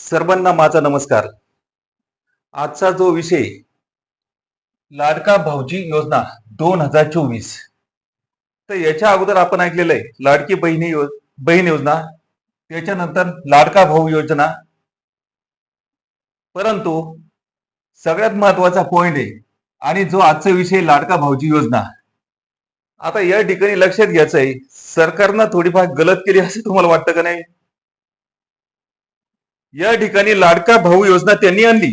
सर्वांना माझा नमस्कार. आजचा जो विषय लाडका भाऊजी योजना दोन हजार चोवीस. तर याच्या अगोदर आपण ऐकलेलं आहे लाडकी बहिणी यो बहीण योजना त्याच्यानंतर लाडका भाऊ योजना. परंतु सगळ्यात महत्त्वाचा पॉइंट आहे आणि जो आजचा विषय लाडका भाऊजी योजना. आता या ठिकाणी लक्षात घ्यायचं आहे सरकारनं थोडीफार गलत केली असं तुम्हाला वाटतं का नाही? या ठिकाणी लाडका भाऊ योजना त्यांनी आणली.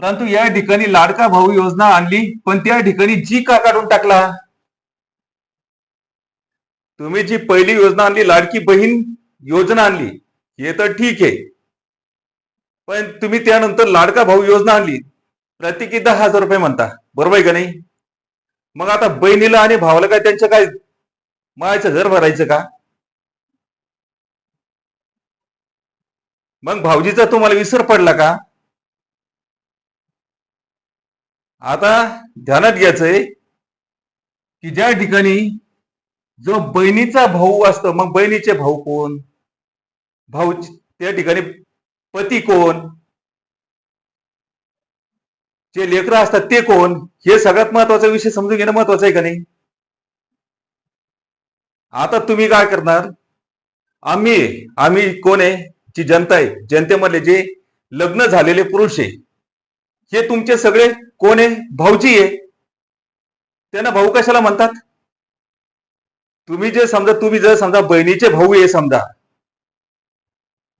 परंतु या ठिकाणी लाडका भाऊ योजना आणली पण त्या ठिकाणी जी का काढून टाकला? तुम्ही जी पहिली योजना आणली लाडकी बहीण योजना आणली हे तर ठीक आहे. पण तुम्ही त्यानंतर लाडका भाऊ योजना आणली प्रत्येकी दहा हजार रुपये म्हणता बरोबर आहे का नाही? मग आता बहिणीला आणि भावाला काय त्यांचं काय मायाचं घर भरायचं का? मग भाऊजीचा तुम्हाला विसर पडला का? आता ध्यानात घ्यायचंय की ज्या ठिकाणी जो बहिणीचा भाऊ असतो मग बहिणीचे भाऊ कोण? भाऊ त्या ठिकाणी पती कोण? जे लेकरं असतात ते कोण? हे सगळ्यात महत्त्वाचा विषय समजून घेणं महत्वाचं आहे का नाही? आता तुम्ही काय करणार? आम्ही आम्ही कोण आहे? जी जनता आहे जनतेमधले जे लग्न झालेले पुरुष आहे हे तुमचे सगळे कोण आहे? भाऊजी आहे. त्यांना भाऊ कशाला म्हणतात? तुम्ही जे समजा तुम्ही जर समजा बहिणीचे भाऊ आहे समजा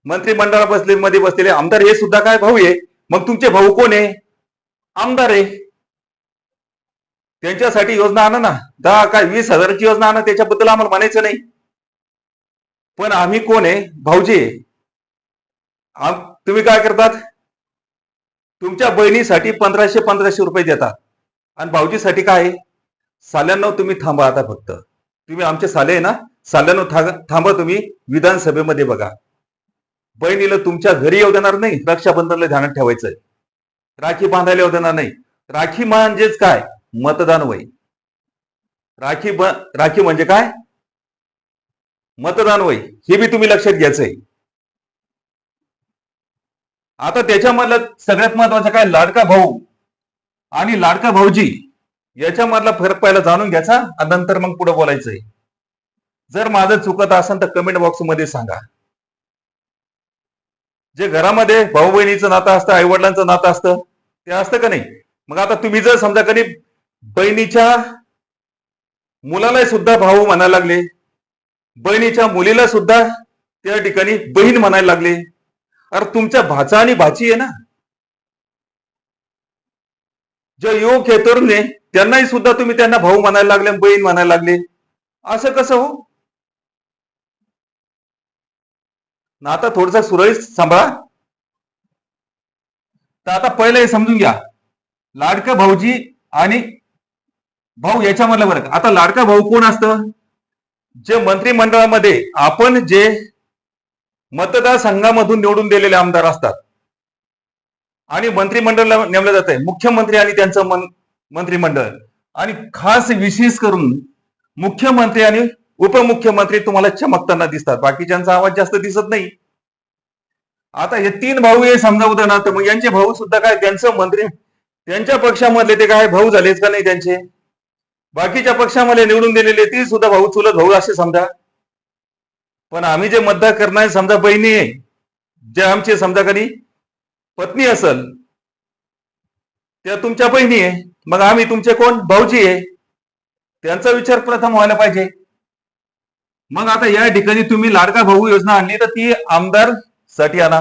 मंत्रिमंडळा बसले मध्ये बसलेले आमदार हे सुद्धा काय भाऊ आहे? मग तुमचे भाऊ कोण आहे? आमदार आहे. त्यांच्यासाठी योजना आणा ना. दहा काय वीस हजाराची योजना आणा त्याच्याबद्दल आम्हाला म्हणायचं नाही. पण आम्ही कोण आहे? भाऊजी आहे. आम- तुम्ही काय करतात? तुमच्या बहिणीसाठी पंधराशे पंधराशे रुपये देतात. आणि भाऊजीसाठी काय? आहे? तुम्ही थांबा आता फक्त. तुम्ही आमचे साले आहे ना साल्यांना था- थांबा तुम्ही. विधानसभेमध्ये बघा. बहिणीला तुमच्या घरी येऊ देणार नाही रक्षाबंधनला ध्यानात ठेवायचंय. राखी बांधायला येऊ देणार नाही. राखी म्हणजेच काय? मतदान वय. राखी ब राखी म्हणजे काय? मतदान वय. हे बी तुम्ही लक्षात घ्यायचंय. आता त्याच्यामधलं सगळ्यात महत्वाचं काय? लाडका भाऊ. आणि लाडका भाऊजी याच्यामधला फरक पहिला जाणून घ्यायचा आणि नंतर मग पुढे बोलायचंय. जर माझं चुकत असेल तर कमेंट बॉक्समध्ये सांगा. जे घरामध्ये भाऊ बहिणीचं नातं असतं आई वडिलांचं नातं असतं ते असतं का नाही? मग आता तुम्ही जर समजा कधी बहिणीच्या मुलाला सुद्धा भाऊ म्हणायला लागले बहिणीच्या मुलीला सुद्धा त्या ठिकाणी बहीण म्हणायला लागले अरे तुमच्या भाचा आणि भाची आहे ना. जे युवक हे तरुण आहे त्यांनाही सुद्धा तुम्ही त्यांना भाऊ म्हणायला लागले बहीण म्हणायला लागले. असं कसं हो? ना आता थोडसा सुरळीत सांभाळा. तर आता पहिलं हे समजून घ्या. लाडका भाऊजी आणि भाऊ याच्यामधला फरक. आता लाडका भाऊ कोण असतं? जे मंत्रिमंडळामध्ये आपण जे मतदारसंघामधून निवडून दिलेले आमदार असतात. आणि मंत्रिमंडळाला नेमलं जात आहे मुख्यमंत्री आणि त्यांचं मन- मंत्रिमंडळ. आणि खास विशेष करून मुख्यमंत्री आणि उपमुख्यमंत्री तुम्हाला चमकताना दिसतात. बाकीच्यांचा आवाज जास्त दिसत नाही. आता हे तीन भाऊ हे समजा उदाहरणार्थ मग यांचे भाऊ सुद्धा काय त्यांचं मंत्री त्यांच्या पक्षामधले ते काय भाऊ झालेच का नाही त्यांचे? बाकीच्या पक्षामध्ये निवडून दिलेले ते सुद्धा भाऊ चुलत भाऊ असे समजा. पण आम्ही जे मतदार करणारे समजा बहिणी आहे जे आमचे समजा कधी पत्नी असल त्या तुमच्या बहिणी आहे मग आम्ही तुमचे कोण? भाऊजी आहे. त्यांचा विचार प्रथम व्हायला पाहिजे. मग आता या ठिकाणी तुम्ही लाडका भाऊ योजना आणली तर ती आमदारसाठी आणा.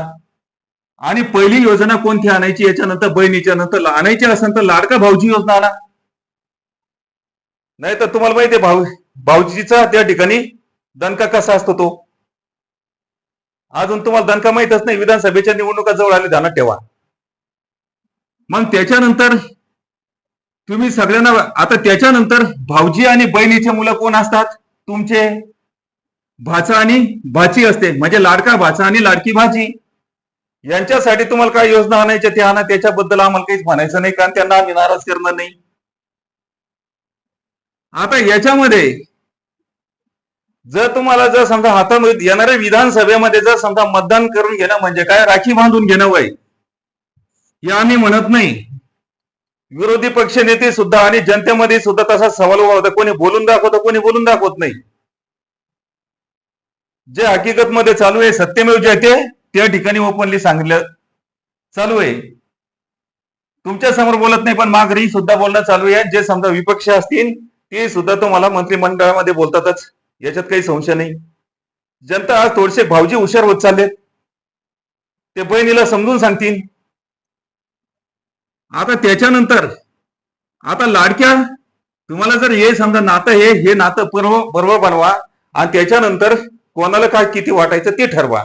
आणि पहिली योजना कोणती आणायची? याच्यानंतर बहिणीच्या नंतर आणायची असेल तर लाडका भाऊजी योजना आणा. नाही तर तुम्हाला माहिती आहे भाऊ भाऊजीचा त्या ठिकाणी दणका कसा असतो तो? अजून तुम्हाला दणका माहीतच नाही विधानसभेच्या निवडणुका जवळ आले ध्यानात ठेवा. मग त्याच्यानंतर तुम्ही सगळ्यांना आता त्याच्यानंतर भाऊजी आणि बहिणीचे मुलं कोण असतात? तुमचे भाचा आणि भाची असते. म्हणजे लाडका भाचा आणि लाडकी भाजी यांच्यासाठी तुम्हाला काय योजना आणायच्या ते आणा त्याच्याबद्दल आम्हाला काहीच म्हणायचं नाही कारण त्यांना आम्ही नाराज करणार नाही. आता याच्यामध्ये जर तुम्हाला जर समजा हातामध्ये येणाऱ्या विधानसभेमध्ये जर समजा मतदान करून घेणं म्हणजे काय? राखी बांधून घेणं वय. हे आम्ही म्हणत नाही. विरोधी पक्ष नेते सुद्धा आणि जनतेमध्ये सुद्धा तसा सवाल उभा होता. कोणी बोलून दाखवतं कोणी बोलून दाखवत नाही. जे हकीकत मध्ये चालू आहे सत्यमेव जयते त्या ठिकाणी ओपनली सांगितलं चालू आहे. तुमच्यासमोर बोलत नाही पण माघारी सुद्धा बोलणं चालू आहे. जे समजा विपक्ष असतील ते सुद्धा तुम्हाला मंत्रिमंडळामध्ये बोलतातच. याच्यात काही संशय नाही. जनता आज थोडेसे भावजी हुशार होत चाललेत. ते बहिणीला समजून सांगतील. आता त्याच्यानंतर आता लाडक्या तुम्हाला जर हे समजा नातं हे हे नातं बरोबर बरोबर बनवा आणि त्याच्यानंतर कोणाला काय किती वाटायचं ते ठरवा.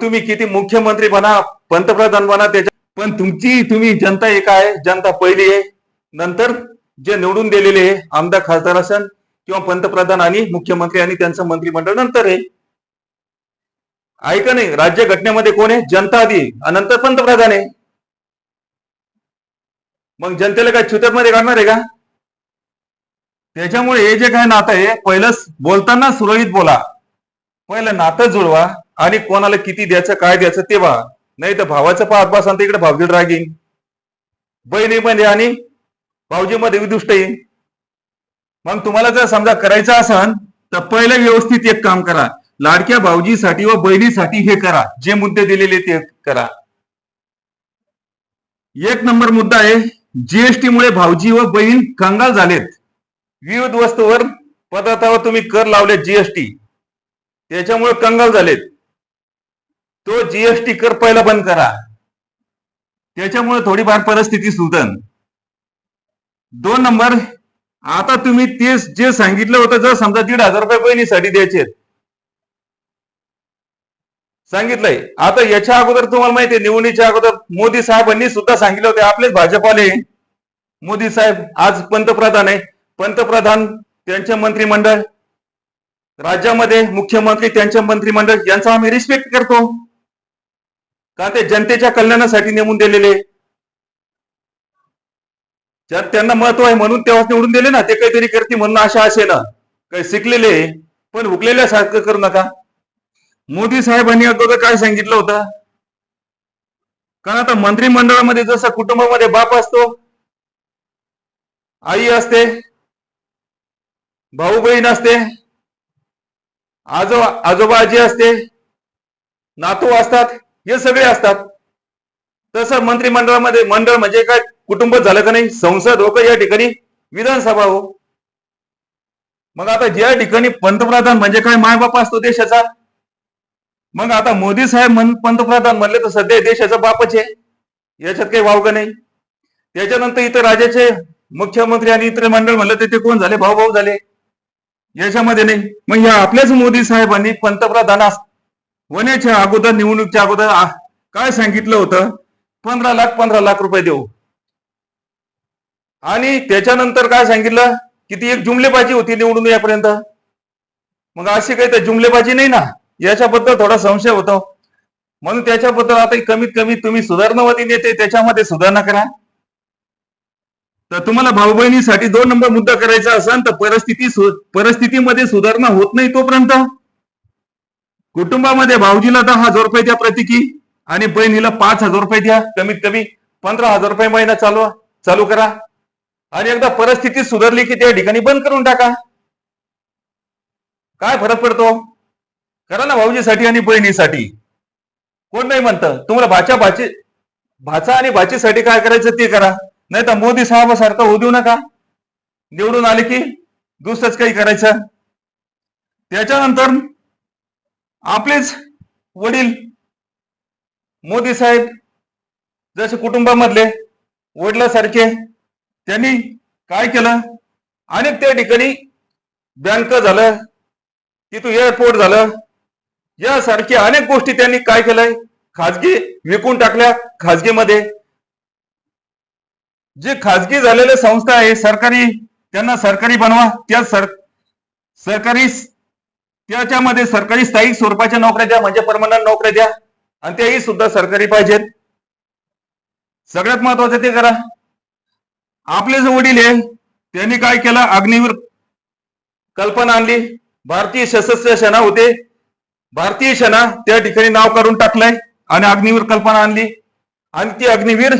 तुम्ही किती मुख्यमंत्री बना पंतप्रधान बना त्याच्या पण तुमची तुम्ही जनता एक आहे जनता पहिली आहे. नंतर जे निवडून दिलेले आमदार खासदार असन किंवा पंतप्रधान आणि मुख्यमंत्री आणि त्यांचं मंत्रिमंडळ नंतर आहे. ऐका नाही? राज्य घटनेमध्ये कोण आहे? जनता आधी अनंतर नंतर पंतप्रधान आहे. मग जनतेला काय छुत्यात मध्ये काढणार आहे का? त्याच्यामुळे हे जे काय नातं आहे पहिलं बोलताना सुरळीत बोला. पहिलं नातं जुळवा आणि कोणाला किती द्यायचं काय द्यायचं ते बघा नाही तर भावाचं पाहत बसा इकडे भावजीड रागीन. बहिणीमध्ये आणि भाऊजीमध्ये विदुष्ट येईल मग तुम्हाला जर समजा करायचं असन तर पहिलं व्यवस्थित एक काम करा. लाडक्या भाऊजीसाठी व बहिणीसाठी हे करा. जे मुद्दे दिलेले ते करा. एक नंबर मुद्दा आहे जीएसटी मुळे भाऊजी व बहीण कंगाल झालेत. विविध वस्तूवर पदार्थावर तुम्ही कर लावले जीएसटी त्याच्यामुळे कंगाल झालेत. तो जीएसटी कर पहिला बंद करा. त्याच्यामुळे थोडीफार परिस्थिती सुधन. दोन नंबर. आता तुम्ही ते जे सांगितलं होतं जर समजा दीड हजार रुपये बहिणीसाठी द्यायचे सांगितलंय. आता याच्या अगोदर तुम्हाला माहिती आहे निवडणीच्या अगोदर मोदी साहेबांनी सुद्धा सांगितले होते आपलेच भाजपाले मोदी साहेब आज पंतप्रधान आहे. पंतप्रधान त्यांचे मंत्रिमंडळ राज्यामध्ये मुख्यमंत्री त्यांचे मंत्रिमंडळ यांचा आम्ही रिस्पेक्ट करतो. का ते जनतेच्या कल्याणासाठी नेमून दिलेले ज्यात त्यांना महत्त्व आहे म्हणून तेव्हा निवडून दिले ना. ते काहीतरी करते म्हणून आशा असे ना काही शिकलेले पण हुकलेल्यासारखं करू नका. मोदी साहेबांनी अगोदर काय सांगितलं होतं? कारण आता मंत्रिमंडळामध्ये जसं कुटुंबामध्ये बाप असतो आई असते भाऊ बहीण असते आजोबा आजोबा आजी असते नातू असतात हे सगळे असतात. तसं मंत्रिमंडळामध्ये मंडळ म्हणजे काय? कुटुंब झालं का नाही संसद हो का या ठिकाणी? विधानसभा हो. मग आता ज्या ठिकाणी पंतप्रधान म्हणजे काय मायबाप असतो देशाचा? मग आता मोदी साहेब पंतप्रधान म्हणले तर सध्या देशाचा बापच आहे. याच्यात काही वाव का नाही. त्याच्यानंतर इतर राज्याचे मुख्यमंत्री आणि इतर मंडळ म्हणलं तर ते कोण झाले? भाऊ भाऊ झाले. याच्यामध्ये नाही. मग या आपल्याच मोदी साहेबांनी पंतप्रधान होण्याच्या अगोदर निवडणुकीच्या अगोदर काय सांगितलं होतं? पंधरा लाख पंधरा लाख रुपये देऊ. आणि त्याच्यानंतर काय सांगितलं? की ती एक जुमलेबाजी होती निवडून यापर्यंत मग अशी काही तर जुमलेबाजी नाही ना? याच्याबद्दल थोडा संशय होतो. म्हणून त्याच्याबद्दल आता कमीत कमी तुम्ही सुधारणावादी नेते त्याच्यामध्ये सुधारणा करा. तर तुम्हाला भाऊ बहिणीसाठी दोन नंबर मुद्दा करायचा असेल तर परिस्थिती परिस्थितीमध्ये सुधारणा होत नाही तोपर्यंत. कुटुंबामध्ये भाऊजीला दहा हजार रुपये द्या प्रतिकी आणि बहिणीला पाच हजार रुपये द्या. कमीत कमी पंधरा हजार रुपये महिना चालू चालू करा. आणि एकदा परिस्थिती सुधारली की त्या ठिकाणी बंद करून टाका. काय फरक पडतो? करा ना भाऊजीसाठी आणि बहिणीसाठी. कोण नाही म्हणतं? तुम्हाला भाच्या भाची भाचा आणि भाचीसाठी काय करायचं ते करा. नाही तर मोदी साहेबासारखं होऊ देऊ नका. निवडून आले की दुसरंच काही करायचं. त्याच्यानंतर आपलेच वडील मोदी साहेब जसे कुटुंबामधले वडिलासारखे त्यांनी काय केलं? अनेक त्या ठिकाणी बँक झालं तिथून एअरपोर्ट झालं. यासारख्या अनेक गोष्टी त्यांनी काय केलंय? खाजगी विकून टाकल्या खाजगीमध्ये. जे खाजगी झालेले संस्था आहे सरकारी त्यांना सरकारी बनवा. त्या सर सरकारी त्याच्यामध्ये सरकारी स्थायिक स्वरूपाच्या नोकऱ्या द्या म्हणजे परमनंट नोकऱ्या द्या. आणि त्याही सुद्धा सरकारी पाहिजेत. सगळ्यात महत्वाचं ते करा. आपले जे वडील आहे त्यांनी काय केलं? अग्निवीर कल्पना आणली. भारतीय सशस्त्र सेना होते. भारतीय सेना त्या ठिकाणी नाव काढून टाकलंय आणि अग्निवीर कल्पना आणली. आणि ती अग्निवीर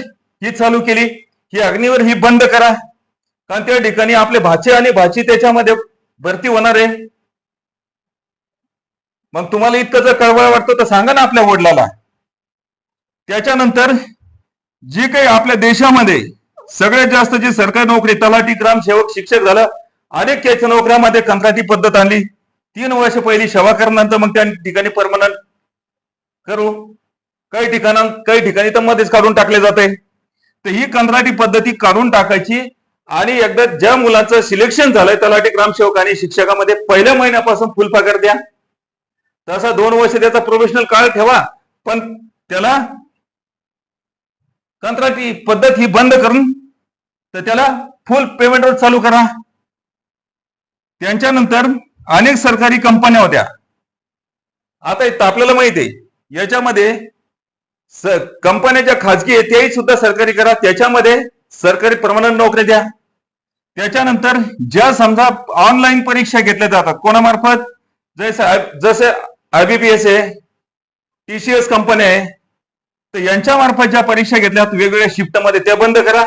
ही चालू केली. ही अग्निवीर ही बंद करा. कारण त्या ठिकाणी आपले भाचे आणि भाची त्याच्यामध्ये भरती होणार आहे. मग तुम्हाला इतकं जर कळवळ वाटतं तर सांगा ना आपल्या वडिलाला. त्याच्यानंतर जी काही आपल्या देशामध्ये सगळ्यात जास्त जी सरकारी नोकरी तलाठी ग्रामसेवक शिक्षक झालं अनेक त्याच्या नोकऱ्यामध्ये कंत्राटी पद्धत आणली. तीन वर्ष पहिली सेवा करण्यानंतर मग त्या ठिकाणी परमनंट करू. काही ठिकाणा काही ठिकाणी तर मध्येच काढून टाकले जाते. तर ही कंत्राटी पद्धती काढून टाकायची आणि एकदा ज्या मुलाचं सिलेक्शन झालंय तलाठी ग्रामसेवक आणि शिक्षकामध्ये पहिल्या महिन्यापासून फुल पगार द्या. तसा दोन वर्ष त्याचा प्रोफेशनल काळ ठेवा पण त्याला कंत्राटी पद्धत ही बंद करून तर त्याला फुल पेमेंटवर चालू करा. त्यांच्यानंतर अनेक सरकारी कंपन्या होत्या. आता इथं आपल्याला माहिती आहे याच्यामध्ये कंपन्या ज्या खाजगी आहेत त्याही सुद्धा सरकारी करा. त्याच्यामध्ये सरकारी परमनंट नोकऱ्या द्या. त्याच्यानंतर ज्या समजा ऑनलाईन परीक्षा घेतल्या जातात कोणामार्फत? जसं जसे आयबीपीएस आहे टीसीएस कंपनी आहे तर यांच्या मार्फत ज्या परीक्षा घेतल्या वेगवेगळ्या शिफ्टमध्ये त्या बंद करा.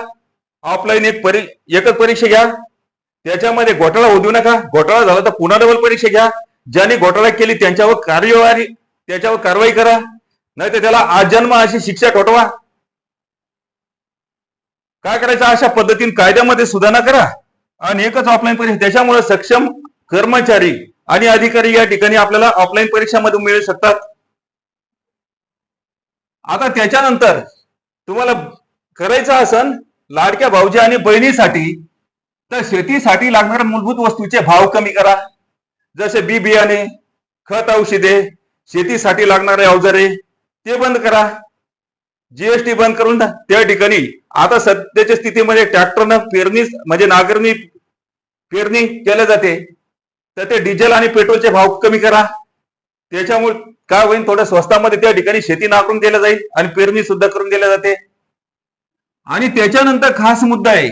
ऑफलाईन एक परी एकच परीक्षा घ्या. त्याच्यामध्ये घोटाळा होऊ देऊ नका. घोटाळा झाला तर पुन्हा डबल परीक्षा घ्या. ज्यांनी घोटाळा केली त्यांच्यावर कार्यवाही त्याच्यावर कारवाई करा. नाही तर त्याला आजन्म अशी शिक्षा ठोठवा. काय करायचं? अशा पद्धतीने कायद्यामध्ये सुधारणा करा. आणि एकच ऑफलाईन परीक्षा त्याच्यामुळे सक्षम कर्मचारी आणि अधिकारी या ठिकाणी आपल्याला ऑफलाईन परीक्षामध्ये मिळू शकतात. आता त्याच्यानंतर तुम्हाला करायचं असन लाडक्या भाऊजी आणि बहिणीसाठी तर शेतीसाठी लागणाऱ्या मूलभूत वस्तूचे भाव कमी करा. जसे बी बियाणे खत औषधे शेतीसाठी लागणारे अवजारे ते बंद करा. जीएसटी बंद करून द्या. त्या ठिकाणी आता सध्याच्या स्थितीमध्ये ट्रॅक्टरनं पेरणी म्हणजे नांगरणी पेरणी केल्या जाते. तर ते डिझेल आणि पेट्रोलचे भाव कमी करा. त्याच्यामुळे काय होईल थोड्या स्वस्तामध्ये त्या ठिकाणी शेती नाकरून दिल्या जाईल आणि पेरणी सुद्धा करून दिल्या जाते. आणि त्याच्यानंतर खास मुद्दा आहे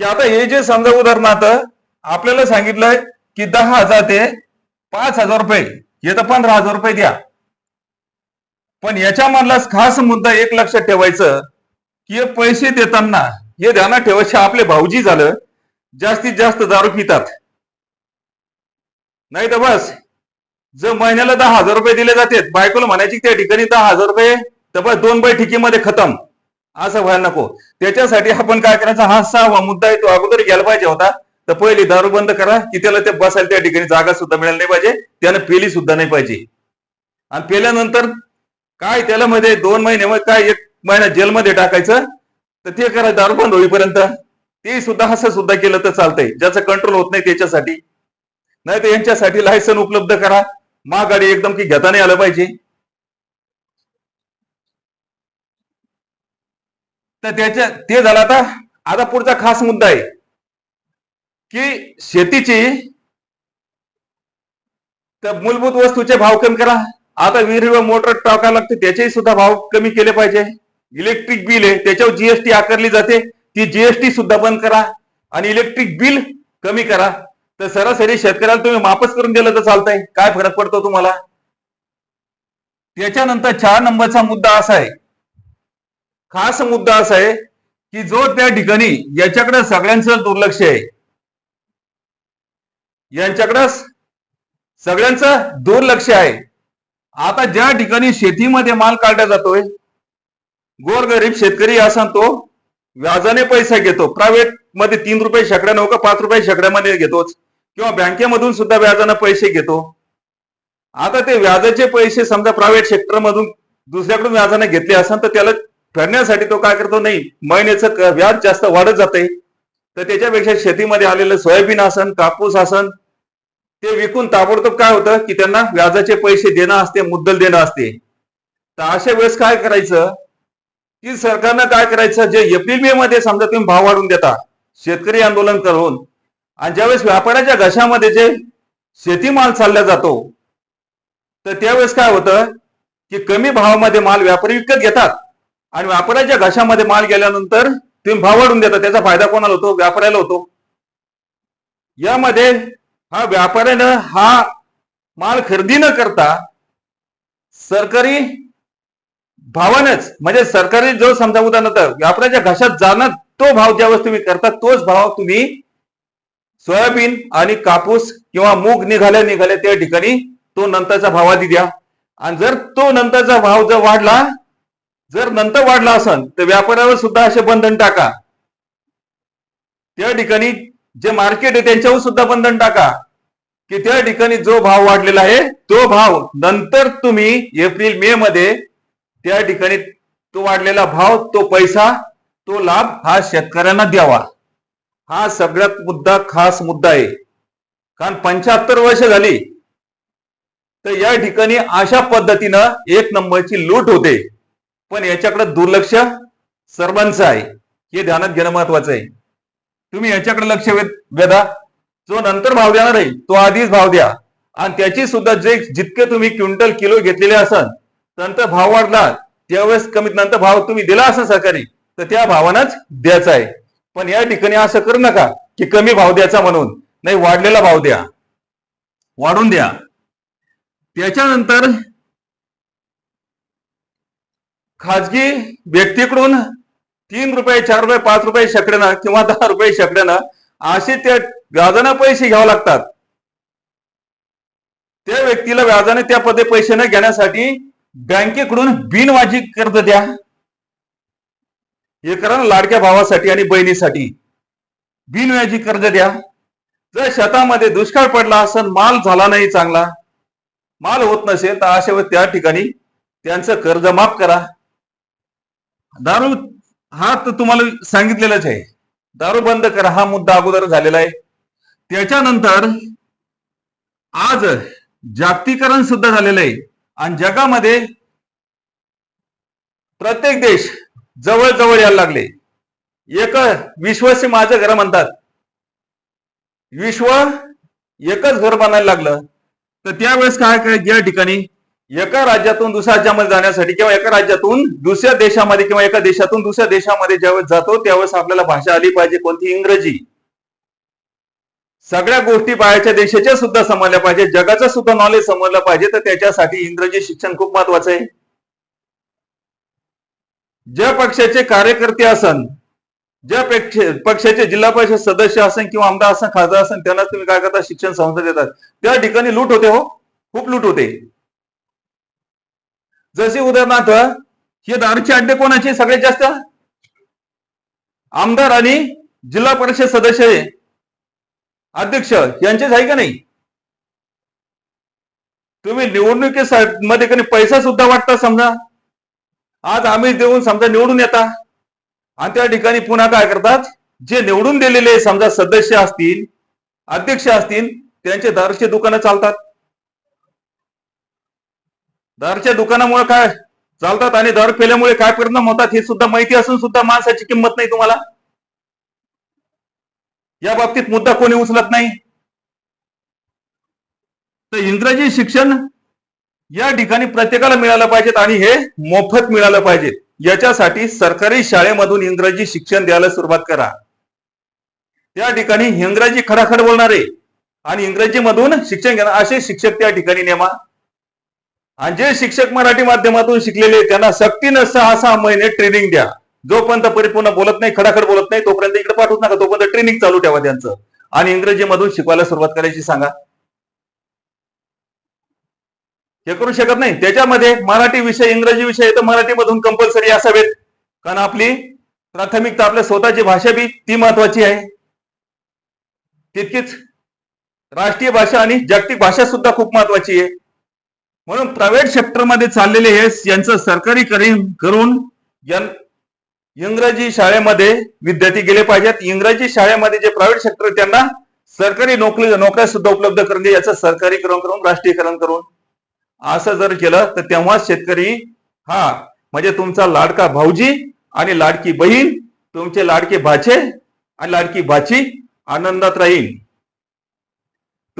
की आता हे जे समजा उदाहरणार्थ आपल्याला सांगितलंय की दहा हजार ते पाच हजार रुपये हे तर पंधरा हजार रुपये द्या. पण याच्यामधला खास मुद्दा एक लक्षात ठेवायचं की हे पैसे देताना हे ध्यानात ठेवायचे आपले भाऊजी झालं जास्तीत जास्त दारू पितात. नाही तर बस जर महिन्याला दहा हजार रुपये दिले जाते बायकोला म्हणायची त्या ठिकाणी दहा हजार रुपये तर बस दोन बैठकीमध्ये खतम. असं व्हायला नको. त्याच्यासाठी आपण काय करायचं? हा सहावा मुद्दा आहे तो अगोदर गेला पाहिजे होता. तर पहिली दारू बंद करा. की त्याला ते बसायला त्या ठिकाणी जागा सुद्धा मिळाली नाही पाहिजे. त्यानं पेली सुद्धा नाही पाहिजे. आणि पेल्यानंतर काय त्याला मध्ये दोन महिने काय एक महिना जेलमध्ये टाकायचं? तर ते करा दारू बंद होईपर्यंत. ते सुद्धा असं सुद्धा केलं तर चालतंय. ज्याचं कंट्रोल होत नाही त्याच्यासाठी. नाही तर यांच्यासाठी लायसन उपलब्ध करा. महागाडी एकदम की घेता नाही आलं पाहिजे. तर त्याच्या ते झालं आता आता पुढचा खास मुद्दा आहे की शेतीची तर मूलभूत वस्तूचे भाव कमी करा. आता विहिरीवर मोटर टाकायला लागते त्याचेही सुद्धा भाव कमी केले पाहिजे. इलेक्ट्रिक बिल आहे त्याच्यावर जीएसटी आकारली जाते. ती जीएसटी सुद्धा बंद करा आणि इलेक्ट्रिक बिल कमी करा. तर सरासरी शेतकऱ्याला तुम्ही माफच करून दिलं तर चालतंय. काय फरक पडतो तुम्हाला? त्याच्यानंतर चार नंबरचा मुद्दा असा आहे. खास मुद्दा असा आहे की जो त्या ठिकाणी याच्याकडे सगळ्यांचं दुर्लक्ष आहे. यांच्याकडं सगळ्यांचं दुर्लक्ष आहे. आता ज्या ठिकाणी शेतीमध्ये माल काढला जातोय गोरगरीब शेतकरी असा तो व्याजाने पैसा घेतो. प्रायव्हेटमध्ये तीन रुपये शेकड्या नव्हतं पाच रुपये शेकड्यामध्ये घेतोच. किंवा बँकेमधून सुद्धा व्याजाने पैसे घेतो. आता ते व्याजाचे पैसे समजा प्रायव्हेट सेक्टर मधून दुसऱ्याकडून व्याजाने घेतले असेल तर त्याला करण्यासाठी तो काय करतो नाही महिन्याचं व्याज जास्त वाढत जाते तर त्याच्यापेक्षा शेतीमध्ये आलेलं सोयाबीन आसन कापूस आसन ते विकून ताबडतोब काय होतं की त्यांना व्याजाचे पैसे देणं असते मुद्दल देणं असते. तर अशा वेळेस काय करायचं की सरकारनं काय करायचं जे एप्रिल मे मध्ये समजा तुम्ही भाव वाढवून देता शेतकरी आंदोलन करून आणि ज्यावेळेस व्यापाऱ्याच्या घशामध्ये जे शेतीमाल चालला जातो तर त्यावेळेस काय होतं की कमी भावामध्ये माल व्यापारी विकत घेतात. आणि व्यापाऱ्याच्या घशामध्ये माल गेल्यानंतर तुम्ही भाव वाढून देता त्याचा फायदा कोणाला होतो? व्यापाऱ्याला होतो. यामध्ये हा व्यापाऱ्यानं हा माल खरेदी न करता सरकारी भावानच म्हणजे सरकारी जो समजा उदाहरणार्थ व्यापाऱ्याच्या घशात जाणार तो भाव ज्यावेळेस तुम्ही करता तोच भाव तुम्ही सोयाबीन आणि कापूस किंवा मूग निघाल्या निघाल्या त्या ठिकाणी तो नंतरचा भाव आधी द्या. आणि जर तो नंतरचा भाव जर वाढला जर नंतर वाढला असेल तर व्यापाऱ्यावर सुद्धा असे बंधन टाका. त्या ठिकाणी जे मार्केट आहे त्यांच्यावर सुद्धा बंधन टाका. की त्या ठिकाणी जो भाव वाढलेला आहे तो भाव नंतर तुम्ही एप्रिल मे मध्ये त्या ठिकाणी तो वाढलेला भाव तो पैसा तो लाभ हा शेतकऱ्यांना द्यावा. हा सगळ्यात मुद्दा खास मुद्दा आहे. कारण पंच्याहत्तर वर्ष झाली तर या ठिकाणी अशा पद्धतीनं एक नंबरची लूट होते. पण याच्याकडे दुर्लक्ष सर्वांचं आहे. हे ध्यानात घेणं महत्वाचं आहे. तुम्ही याच्याकडे लक्ष वेधा जो नंतर भाव देणार आहे तो आधीच भाव द्या. आणि त्याची सुद्धा जे जितके तुम्ही क्विंटल किलो घेतलेले असाल नंतर भाव वाढला त्यावेळेस कमीत नंतर भाव तुम्ही दिला असेल सरकारी तर त्या भावानंच द्यायचा आहे. पण या ठिकाणी असं करू नका की कमी भाव द्यायचा म्हणून. नाही वाढलेला भाव द्या. वाढून द्या. त्याच्यानंतर खाजगी व्यक्तीकडून तीन रुपये चार रुपये पाच रुपये शेकड्यानं किंवा दहा रुपये शेकड्यानं असे त्या व्याजानं पैसे घ्यावे लागतात. त्या व्यक्तीला व्याजाने त्या पदे पैसे न घेण्यासाठी बँकेकडून बिनवाजी कर्ज द्या. हे करा लाडक्या भावासाठी आणि बहिणीसाठी. बिनव्याजी कर्ज द्या. जर शेतामध्ये दुष्काळ पडला असेल माल झाला नाही चांगला माल होत नसेल तर अशा त्या ठिकाणी त्यांचं कर्ज माफ करा. दारू हा तर तुम्हाला सांगितलेलाच आहे. दारू बंद करा हा मुद्दा अगोदर झालेला आहे. त्याच्यानंतर आज जागतिकरण सुद्धा झालेलं आहे. आणि जगामध्ये प्रत्येक देश जवळ जवळ यायला लागले. एक विश्वसे माझं घर म्हणतात. विश्व एकच घर बनायला लागलं. तर त्यावेळेस काय काय या ठिकाणी एका राज्यातून दुसऱ्या राज्यामध्ये जाण्यासाठी किंवा एका राज्यातून दुसऱ्या देशामध्ये किंवा एका देशातून दुसऱ्या देशामध्ये ज्यावेळेस जातो त्यावेळेस आपल्याला भाषा आली पाहिजे कोणती? इंग्रजी. सगळ्या गोष्टी बाहेरच्या देशाच्या सुद्धा समजल्या पाहिजे जगाचं सुद्धा नॉलेज समजलं पाहिजे तर त्याच्यासाठी इंग्रजी शिक्षण खूप महत्वाचं आहे. ज्या पक्षाचे कार्यकर्ते असन ज्या पक्षाचे जिल्हा परिषद सदस्य असन किंवा आमदार असन खासदार असन त्यांना तुम्ही काय करता? शिक्षण संस्था देतात. त्या ठिकाणी लूट होते हो. खूप लूट होते. जसे उदाहरणार्थ हे दारूचे अड्डे कोणाचे? सगळ्यात जास्त? आमदार आणि जिल्हा परिषद सदस्य अध्यक्ष यांचेच आहे का नाही? तुम्ही निवडणुकीमध्ये कधी पैसा सुद्धा वाटता समजा? आज आम्ही देऊन समजा निवडून येता. आणि त्या ठिकाणी पुन्हा काय करतात? जे निवडून दिलेले समजा सदस्य असतील अध्यक्ष असतील त्यांचे दारूचे दुकानं चालतात. दारूच्या दुकानामुळे काय चालतात आणि दारू पेल्यामुळे काय परिणाम होतात हे सुद्धा माहिती असून सुद्धा माणसाची किंमत नाही तुम्हाला? या बाबतीत मुद्दा कोणी उचलत नाही. तर इंग्रजी शिक्षण या ठिकाणी प्रत्येकाला मिळालं पाहिजेत आणि हे मोफत मिळालं पाहिजे याच्यासाठी सरकारी शाळेमधून इंग्रजी शिक्षण द्यायला सुरुवात करा. त्या ठिकाणी इंग्रजी खडाखड बोलणारे आणि इंग्रजीमधून शिक्षण घेणार असे शिक्षक त्या ठिकाणी नेमा. आणि जे शिक्षक मराठी माध्यमातून शिकलेले त्यांना सक्तीनं सहा सहा महिने ट्रेनिंग द्या. जोपर्यंत परिपूर्ण बोलत नाही खडाखड बोलत नाही तोपर्यंत इकडे पाठवूच नका. तोपर्यंत ट्रेनिंग चालू ठेवा त्यांचं. आणि इंग्रजीमधून शिकवायला सुरुवात करायची सांगा. हे करू शकत नाही. त्याच्यामध्ये मराठी विषय इंग्रजी विषय तर मराठीमधून कंपल्सरी असावेत. कारण आपली प्राथमिकता आपल्या स्वतःची भाषा बी ती महत्वाची आहे. तितकीच राष्ट्रीय भाषा आणि जागतिक भाषा सुद्धा खूप महत्वाची आहे. म्हणून प्रायव्हेट सेक्टरमध्ये चाललेले हे यांचं सरकारी करून इंग्रजी शाळेमध्ये विद्यार्थी गेले पाहिजेत. इंग्रजी शाळेमध्ये जे प्रायव्हेट सेक्टर त्यांना सरकारी नोकरी नोकऱ्या सुद्धा उपलब्ध करून दे याचं सरकारीकरण करून राष्ट्रीयकरण करून. असं जर केलं तर तेव्हा शेतकरी हा म्हणजे तुमचा लाडका भाऊजी आणि लाडकी बहीण तुमचे लाडके भाचे आणि लाडकी भाची आनंदात राहील.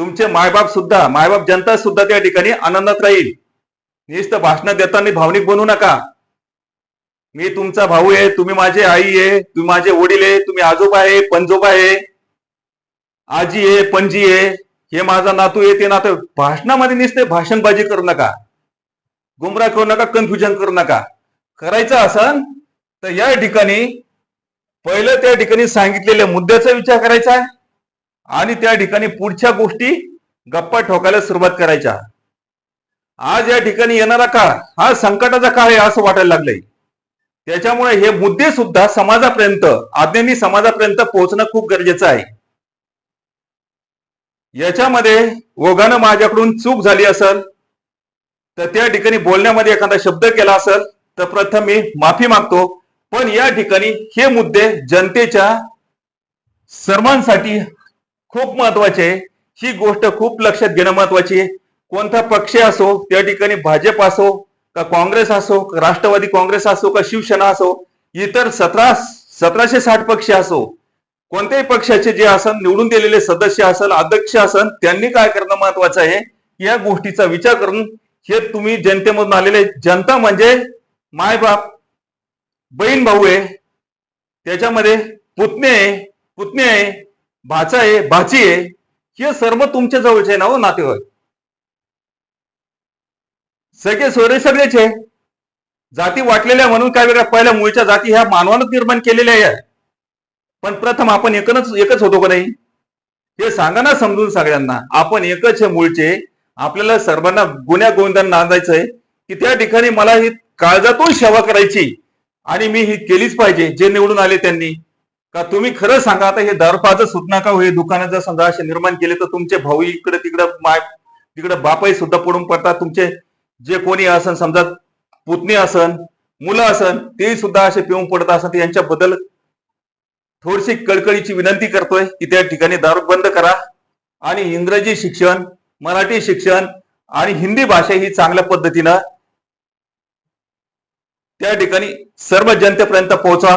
तुमचे मायबाप सुद्धा मायबाप जनता सुद्धा त्या ठिकाणी आनंदात राहील. नुसतं भाषण देताना भावनिक बनवू नका. मी तुमचा भाऊ आहे तुम्ही माझे आई आहे तुम्ही माझे वडील आहे तुम्ही आजोबा आहे पंजोबा आहे आजी आहे पणजी आहे हे माझा नातू आहे ते नातं भाषणामध्ये नुसते भाषणबाजी करू नका. गुमराह करू नका कन्फ्युजन करू नका. करायचं असन तर या ठिकाणी पहिलं त्या ठिकाणी सांगितलेल्या मुद्द्याचा विचार करायचा आहे. आणि त्या ठिकाणी पुढच्या गोष्टी गप्पा ठोकायला सुरुवात करायच्या. आज या ठिकाणी येणारा काळ हा संकटाचा काळ आहे असं वाटायला लागलंय. त्याच्यामुळे हे मुद्दे सुद्धा समाजापर्यंत आज्ञानी समाजापर्यंत पोहोचणं खूप गरजेचं आहे. याच्यामध्ये ओघानं माझ्याकडून चूक झाली असेल तर त्या ठिकाणी बोलण्यामध्ये एखादा शब्द केला असेल तर प्रथम मी माफी मागतो. पण या ठिकाणी हे मुद्दे जनतेच्या सर्वांसाठी खूप महत्त्वाचे आहे. ही गोष्ट खूप लक्षात घेणं महत्वाची आहे. कोणता पक्ष असो त्या ठिकाणी भाजप असो का काँग्रेस असो का राष्ट्रवादी काँग्रेस असो का शिवसेना असो इतर सतरा सतराशे साठ पक्ष असो कोणत्याही पक्षाचे जे असन निवडून दिलेले सदस्य असेल अध्यक्ष असन त्यांनी काय करणं महत्वाचं आहे? या गोष्टीचा विचार करून हे तुम्ही जनतेमधून आलेले जनता म्हणजे मायबाप बहीण भाऊ आहे. त्याच्यामध्ये पुतणे आहे पुतणे आहे भाचा आहे भाची आहे हे सर्व तुमच्या जवळचे ना हो नातेवाईक? सगळे सोयरे सगळेच आहे. जाती वाटलेल्या म्हणून काय वेगळ्या पहिल्या मूळच्या जाती ह्या मानवानच निर्माण केलेल्या आहे पण प्रथम आपण एकच एकच होतो का नाही? हे सांगा ना समजून सगळ्यांना. आपण एकच आहे मूळचे आपल्याला सर्वांना गुन्ह्या गोविंदांना नांदायचंय की त्या ठिकाणी मला ही काळजातून सेवा करायची. आणि मी ही केलीच पाहिजे जे निवडून आले त्यांनी. का तुम्ही खरं सांगा आता हे दारूपाचं सुट नका हो, हे दुकानं जर समजा असे निर्माण केले तर तुमचे भाऊ इकडे तिकडे माय तिकडे बापही सुद्धा पडून पडतात. तुमचे जे कोणी असन समजा पुतणी असन मुलं असन ते सुद्धा असे पिऊन पडत असतात यांच्याबद्दल थोडीशी कळकळीची विनंती करतोय की त्या ठिकाणी दारू बंद करा. आणि इंग्रजी शिक्षण मराठी शिक्षण आणि हिंदी भाषा ही चांगल्या पद्धतीनं त्या ठिकाणी सर्व जनतेपर्यंत पोहोचा.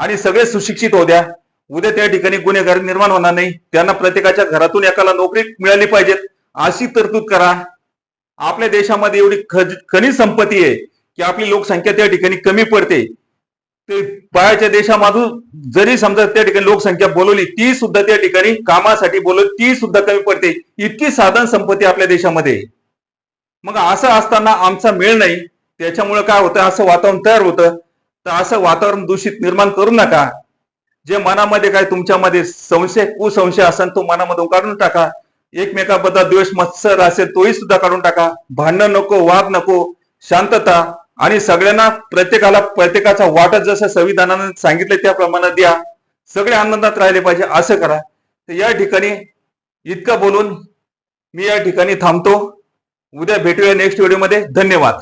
आणि सगळे सुशिक्षित हो द्या. उद्या त्या ठिकाणी गुन्हेगारी निर्माण होणार नाही. त्यांना प्रत्येकाच्या घरातून एकाला नोकरी मिळाली पाहिजेत. अशी तरतूद करा. आपल्या देशामध्ये एवढी खज- खनिज संपत्ती आहे की आपली लोकसंख्या त्या ठिकाणी कमी पडते. ते बाहेरच्या देशामधून जरी समजा त्या ठिकाणी लोकसंख्या बोलवली ती सुद्धा त्या ठिकाणी कामासाठी बोलवली ती सुद्धा कमी पडते. इतकी साधन संपत्ती आपल्या देशामध्ये मग असं असताना आमचा मेळ नाही. त्याच्यामुळे काय होतं? असं वातावरण तयार होतं. तर असं वातावरण दूषित निर्माण करू नका. जे मनामध्ये काय तुमच्यामध्ये संशय कुसंशय असेल तो मनामधून काढून टाका. एकमेकाबद्दल द्वेष मत्सर असेल तोही सुद्धा काढून टाका. भांडण नको वाद नको शांतता. आणि सगळ्यांना प्रत्येकाला प्रत्येकाचा वाटत जसं संविधानाने सांगितलं त्याप्रमाणे द्या. सगळे आनंदात राहिले पाहिजे असं करा. तर या ठिकाणी इतकं बोलून मी या ठिकाणी थांबतो. उद्या भेटूया नेक्स्ट व्हिडिओमध्ये धन्यवाद.